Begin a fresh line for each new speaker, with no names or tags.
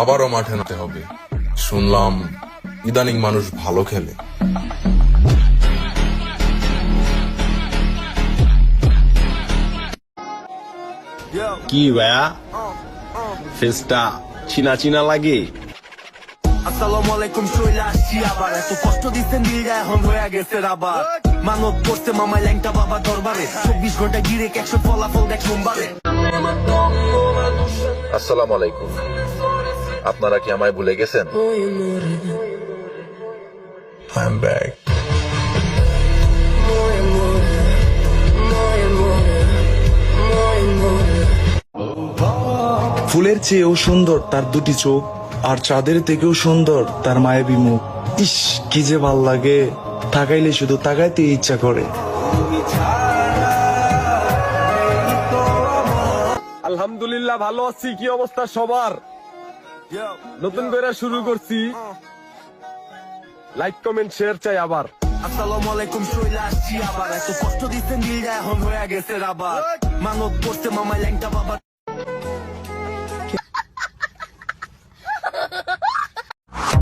আবারও মাঠে নামতে হবে। শুনলাম ইদানিং মানুষ ভালো খেলে।
কি ভাইয়া? ফেসটা চিনা চিনা লাগে?
আসসালামু আলাইকুম চলে আসছি আবার। এত কষ্ট দিচ্ছেন দিলটা এখন হয়ে গেছে আবার মানব করছে মামা ল্যাংটা বাবা দরবারে। চব্বিশ ঘণ্টা গিরে একশো ফলাফল দেখ সোমবারে।
আসসালামু আলাইকুম। আপনারা কি আমায় ভুলে গেছেন?
ফুলের চেয়েও সুন্দর তার দুটি চোখ, আর চাঁদের থেকেও সুন্দর তার মায়াবী মুখ। ইস, কি যে ভালো লাগে। তাকাইলে শুধু তাকাইতে ইচ্ছা করে।
আলহামদুলিল্লাহ ভালো আছি, কি অবস্থা সবার? নতুন করে শুরু করছি। লাইক কমেন্ট শেয়ার চাই আবার।
আসসালামু আলাইকুম, চলে আসছি আবার। এত কষ্ট দিচ্ছেন এখন হয়ে গেছে আবার মানব করছে মামা ল্যাংটা বাবা